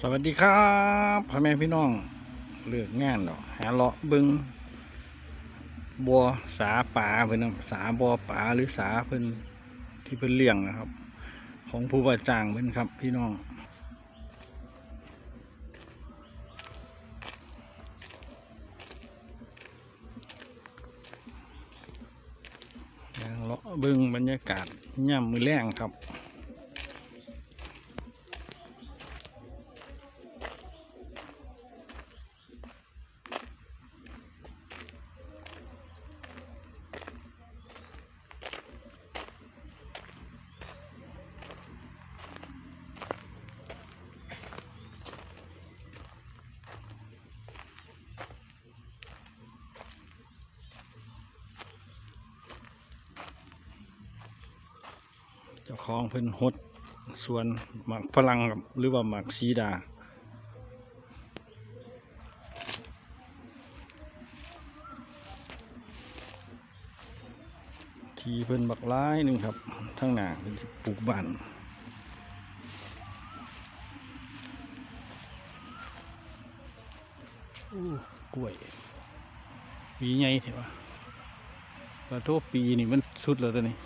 สวัสดีครับพ่อแม่พี่น้องเลือกงานเนาะหาเลาะบิงบัวสาป่าเพิ่นน่ะสาบัวป่าหรือสาเพิ่นที่เพิ่นเลี้ยงนะครับ ของผู้ว่าจ้างเพิ่นครับพี่น้องเลาะบิงบรรยากาศย่ำมือแรงครับ เจ้าของเพิ่นหดส่วนหมักฝรั่งหรือว่าหมักซีดาทีเพิ่นบักร้ายหนึ่งครับทั้งหนาเพิ่นปลูกบ้านอู้กล้วยปีใหญ่เถอะวะปลาโทปีนี่มันสุดแล้วตัวนี้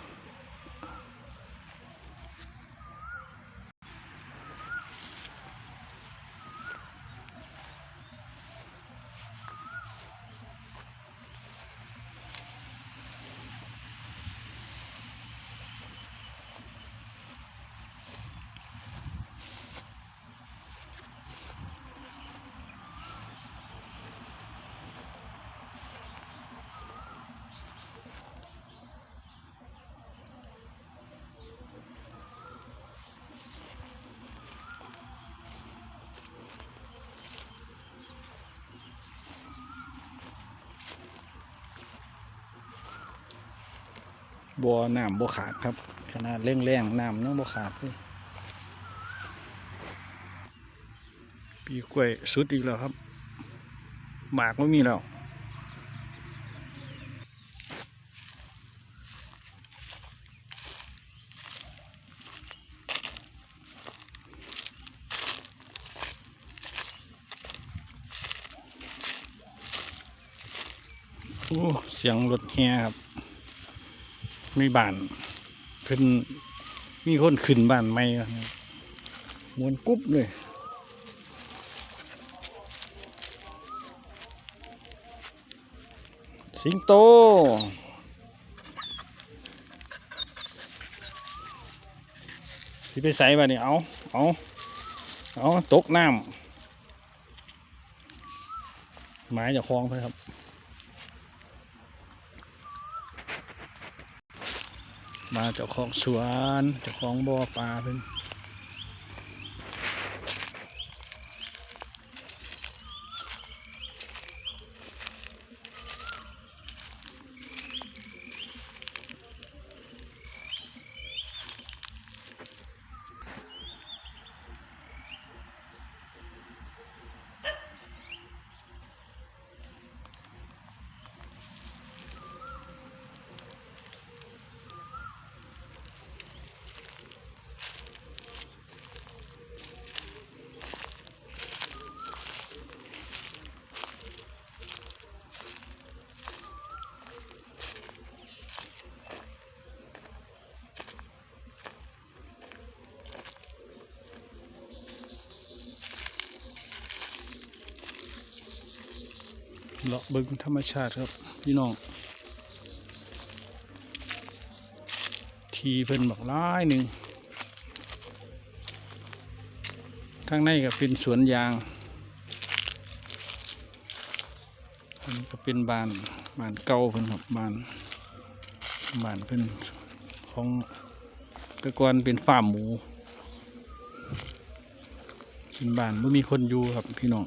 บัวน้ำบัวขาดครับ ขนาดเร่งแรงๆน้ำยังบัวขาดเลยปีกล้วยสุดอีกแล้วครับหมากไม่มีแล้วโอ้เสียงรถแห่ครับ มีบ้านขึ้น มีคนขึ้นบ้านใหม่มวนกุ๊บเลยสิงโตสิไปใส่บ้านี่เอา เอา เอา ตกน้ำหมายจะคลองไปครับ มาเจ้าของสวนเจ้าของบ่อปลาเพิ่น เลาะบิ่งธรรมชาติครับ พี่น้อง ทีเพิ่นบักร้ายหนึ่งข้างในก็เป็นสวนยางอันก็เป็นบ้านบ้านเก่าเพิ่นครับบ้านบ้านเพิ่นของต่ก่อนเป็นฟาร์มหมูเป็นบ้านไม่มีคนอยู่ครับพี่น้อง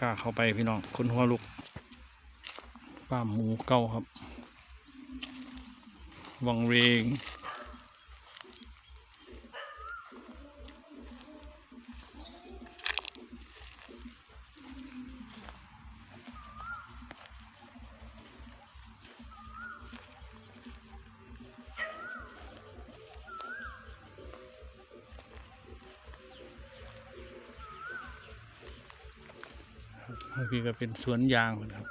กล้าเข้าไปพี่น้องคนหัวลุกป้ามหมูเก่าครับ วังเวง มื่กี้ก็เป็นสวนยางครับ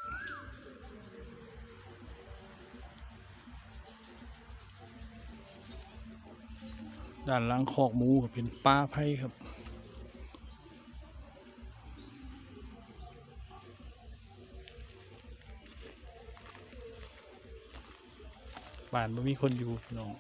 ด้านหลังคอกหมูก็เป็นป้าไผ่ครับ บ้านไม่มีคนอยู่น้อง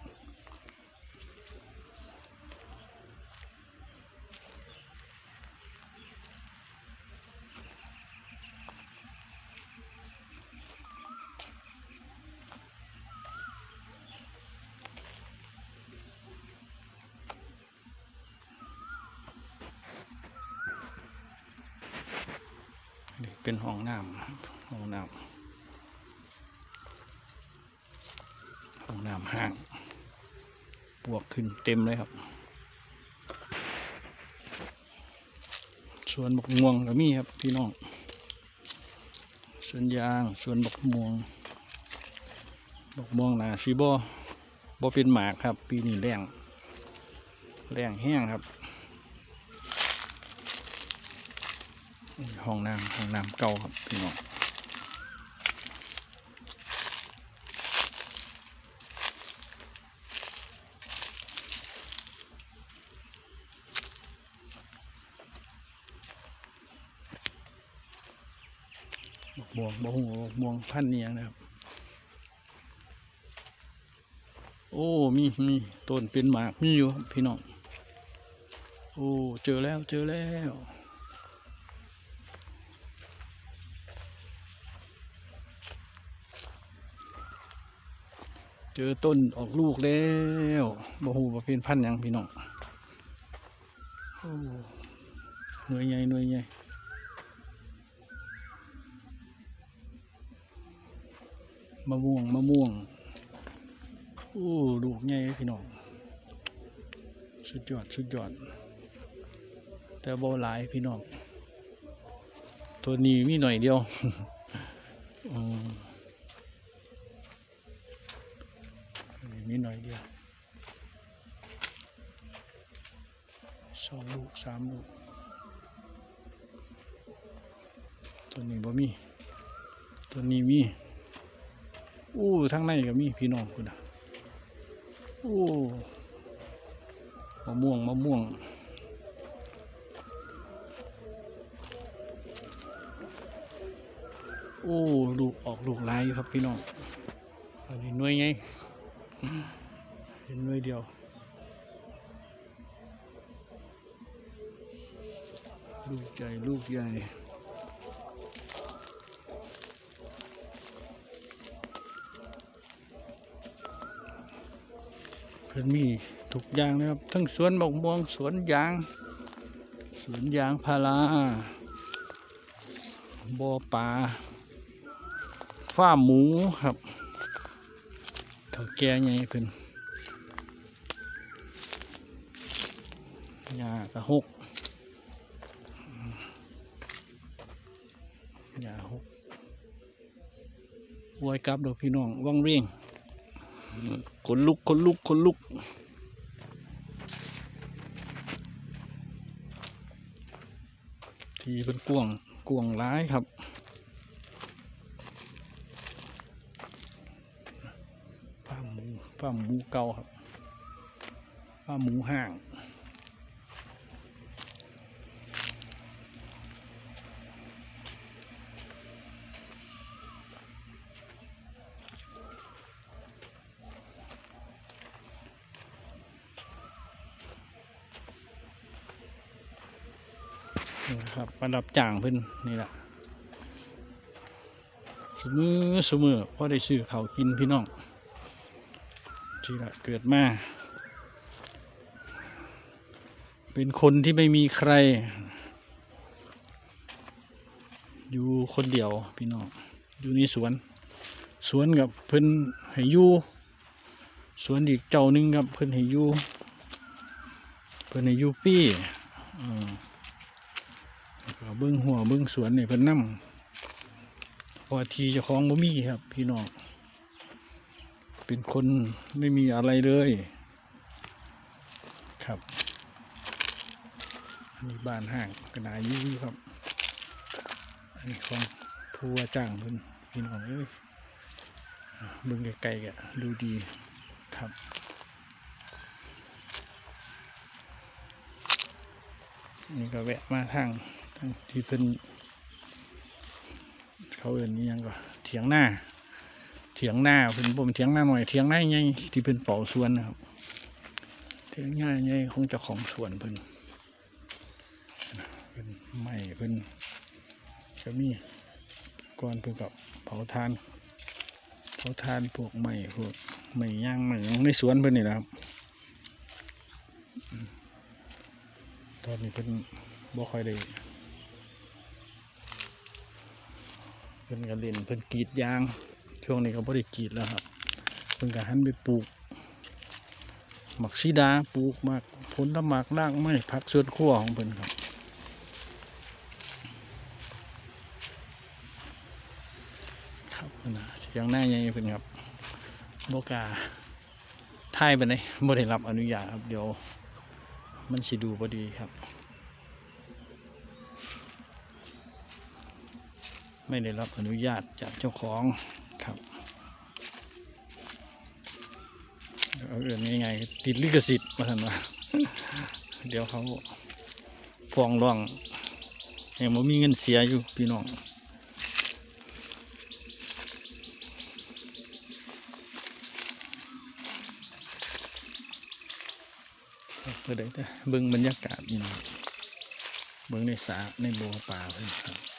เป็นห้องน้ำห้องน้ำห้องน้ำห้างปวกขึ้นเต็มเลยครับ สวนบกม่วงก็มีครับพี่น้องสวนยางสวนบกม่วงบกม่วงนาซีบอบอเป็นหมากครับ ปีนี้แรงแรงแห้งครับ ห้องน้ำห้องน้ำเก่าครับพี่น้องบกม่วงบักหูบักม่วงพันเนียงนะครับ โอ้ มีมีต้นเป็นหมากมีอยู่ครับพี่น้อง โอ้ เจอแล้วเจอแล้ว เจอต้นออกลูกแล้วบ่ฮู้ว่าเป็นพันธุ์ยังพี่น้องหน่วยใหญ่หน่วยใหญ่มะม่วงมะม่วงโอ้ลูกใหญ่พี่น้องสุดยอดสุดยอด แต่บ่หลายพี่น้องตัวนี้มีหน่อยเดียวอืม อันนี้ มีหน่อยเดียวสองลูกสามลูกตัวนี้บ่มีตัวนี้มีอู้ทั้งในก็มีพี่น้องคุณนะอู้มะม่วงมะม่วงโอ้ลูกออกลูกหลายอยู่ครับพี่น้องอันนี้หน่วยไง เห็นหน่วยเดียวลูกใหญ่ลูกใหญ่เพิ่นมีทุกอย่างนะครับ ทั้งสวนบกม่วงสวนยาง สวนยางพาราบ่อปลาฟ้าหมูครับ แก่ไงเพิ่นยากระหกยาหกไว้กลับดอกพี่น้องว่างเรียงขนลุกขนลุกขนลุกทีเป็นกวงกวงร้ายครับ ฟาร์มหมูฟาร์มหมูเก่าครับฟาร์มหมูห่างนี่นะครับประดับจ่างเพิ่นนี่แหละสมือสมือพอได้ซื้อเขากินพี่น้อง ที่ละเกิดมา เป็นคนที่ไม่มีใคร อยู่คนเดียวพี่น้องอยู่ในสวน สวนกับเพิ่นให้อยู่สวนอีกเจ้าหนึงกับเพิ่นให้อยู่เพิ่นให้อยู่ปี้อืมแล้วก็เบิ้งหัวเบิ้งสวนนี่เพิ่นนำเพอทีเจ้าของบ่มีครับ พี่น้อง เป็นคนไม่มีอะไรเลยครับอันนี้บ้านห้างกระนายูอยู่ครับ อันนี่ของทัวจ้างเพิ่นพี่น้องเอ้ยอะเบิ่งไกลๆก็ดูดีครับนี่ก็แวะมาทางทางที่เพิ่นเขาเอื่นนี่ยังก็เถียงหน้า เถียงหน้าเพิ่นบ่เป็นเถียงหน้าหน่อยเถียงหน้าใหญ่ที่เพิ่นเป่าสวนนะครับเถียงหน้าใหญ่ของเจ้าของสวนเพิ่นเพิ่นไม้เพิ่นก็มีก่อนเพิ่นกับเผาทานเผาทานพวกไม้พวกไม้ย่างไม้ยังในสวนเพิ่นนี่แหละครับ ตอนนี้เพิ่นบ่ค่อยได้เพิ่นก็เล่นเพิ่นกรีดยาง ช่วงนี้ก็บ่ได้กรีดแล้วครับเพิ่นก็หันไปปลูกหมักซีดาปลูกหมากผลละหมากรากไม้ผักสวนครัวของเพิ่นครับครับนะเสียงหน้าใหญ่เพิ่นครับบ่กาถ่ายไปไหนใดบ่ได้รับอนุญาตครับเดี๋ยว มันสิดูพอดีครับ ไม่ได้รับอนุญาตจากเจ้าของ ครับเอาเอื่นง่ายๆติดลิขสิทธิ์มาทันว่าเดี๋ยวเขาฟ้องร้องยังบ่มีเงินเสียอยู่พี่น้องเพื่อได้แต่เบิ่งบรรยากาศนี่นะเบิ่งในสระในบัวป่าเพิ่นครับครับ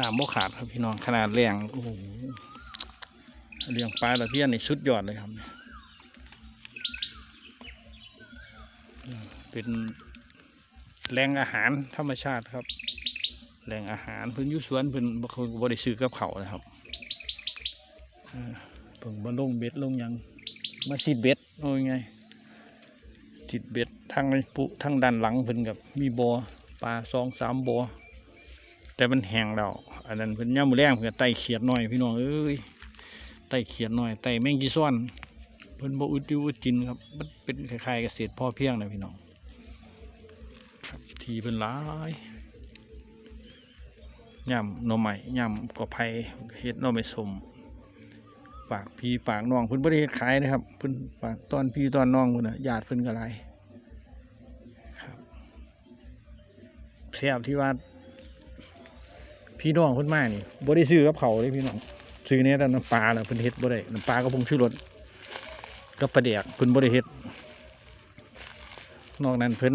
น้ำบ่ขาดครับพี่น้องขนาดแรงโอ้โหเลี้ยงปลาตะเพียนนี่สุดยอดเลยครับเนี่ยเป็นแหล่งอาหารธรรมชาติครับแหล่งอาหารพิ่นยู่สวนพิ่นบ่เคยบ่ได้ซื้อกับเขานะครับเพิ่งมาลงเบ็ดลงยังมาสิดเบ็ดโอ้ยไงสิดเบ็ดทางในปุทางด้านหลังเพิ่นกับมีบอปลาสองสามบอ แต่มันแห้งแล้วอันนั้นเพิ่นย่ามือแรงเพิ่นก็ไตเขียดหน้อยพี่น้องเอ้ยไตเขียดหน้อยไตแมงกีซ้อนเพิ่นบ่อึดยูอึดกินครับมันเป็นคล้ายๆเกษตรพ่อเพียงนะพี่น้องครับทีเพิ่นหลายย่ำหน่อไม้ย่ำกอไผ่เฮ็ดหน่อไม้สมฝากพี่ฝากน้องเพิ่นบ่ได้เฮ็ดขายนะครับเพิ่นฝากตอนพี่ตอนน้องเพิ่นน่ะญาติเพิ่นก็หลายครับแซ่บที่ว่า พี่น้องเพิ่นมานี่บ่ได้ซื้อกับเขาเลยพี่น้องซื้อเนี่ยแต่น้ำปลาน่ะเพิ่นเฮ็ดบ่ได้น้ำปลาก็ผงชูรสกับปลาแดกเพิ่นบ่ได้เฮ็ดนอกนั้นเพิ่น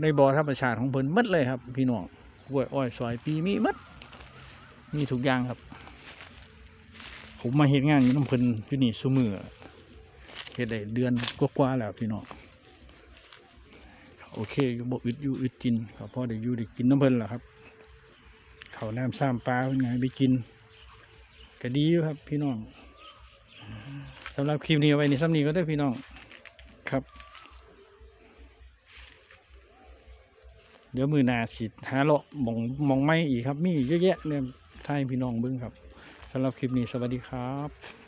ในบ่อธรรมชาติของเพิ่นหมดเลยครับ พี่น้องกล้วยอ้อยซอยปีมีหมดมีทุกอย่างครับ ผมมาเฮ็ดงานอยู่น้ำเพิ่นอยู่นี่ซุมือเฮ็ดได้เดือนกว่าๆแล้วพี่น้อง โอเคอยู่บ่อึดอยู่อึดกินก็พอได้อยู่ได้กินน้ำเพิ่นล่ะครับเขาน้ำซ้ำปลาเพิ่นไงไปกินก็ดีอยู่ครับ พี่น้องสำหรับคลิปนี้ไว้ในซ้ำนี้ก็ได้พี่น้องครับ เดี๋ยวมือหนาสิหาเลาะมองมองไม้อีกครับ มีเยอะแยะเนี่ยทายพี่น้องเบิ้งครับสำหรับคลิปนี้สวัสดีครับ